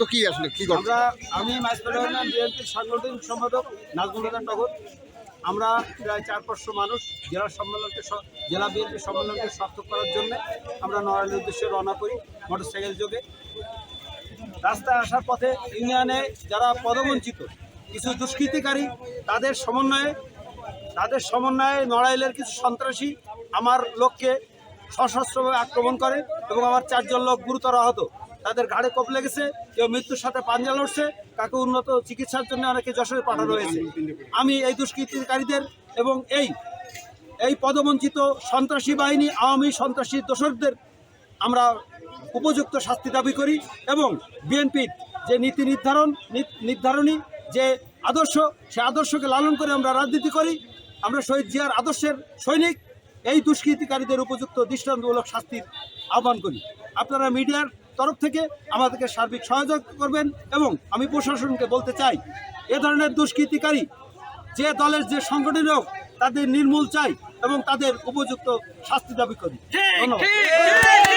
তো কি আসলে? কি আমরা, আমি মাইসপাড়া ইউনিয়ন বিএনপির সাংগঠনিক সম্পাদক নাজমুল হাসান টগর আমরা প্রায় চার পাঁচশো মানুষ জেলা সম্মেলনকে জেলা বিএনপি সম্মেলনকে সার্থক করার জন্য আমরা নড়াইলের উদ্দেশ্যে রওনা করি মোটরসাইকেল যোগে। রাস্তায় আসার পথে ইউনিয়নে যারা পদবঞ্চিত, কিছু দুষ্কৃতিকারী, তাদের সমন্বয়ে তাদের সমন্বয়ে নড়াইলের কিছু সন্ত্রাসী আমার লোককে সশস্ত্রভাবে আক্রমণ করে এবং আমার চারজন লোক গুরুতর আহত। তাদের ঘাড়ে কোপ লেগেছে, কেউ মৃত্যুর সাথে পাঞ্জা লড়ছে, কাকে উন্নত চিকিৎসার জন্য অনেকে যশোরে পাঠানো হয়েছে। আমি এই দুষ্কৃতিকারীদের এবং এই এই পদবঞ্চিত সন্ত্রাসী বাহিনী, আওয়ামী সন্ত্রাসী দোসরদের আমরা উপযুক্ত শাস্তি দাবি করি এবং বিএনপির যে নীতি নির্ধারণ নির্ধারণী যে আদর্শ, সে আদর্শকে লালন করে আমরা রাজনীতি করি। আমরা শহীদ জিয়ার আদর্শের সৈনিক। এই দুষ্কৃতিকারীদের উপযুক্ত দৃষ্টান্তমূলক শাস্তির আহ্বান করি। আপনারা মিডিয়ার তরফ থেকে আমাদেরকে সার্বিক সহযোগিতা করবেন এবং আমি প্রশাসনকে বলতে চাই এ ধরনের দুষ্কৃতিকারী যে দলের যে সংগঠনের হোক তাদের নির্মূল চাই এবং তাদের উপযুক্ত শাস্তি দাবি করি। ধন্যবাদ।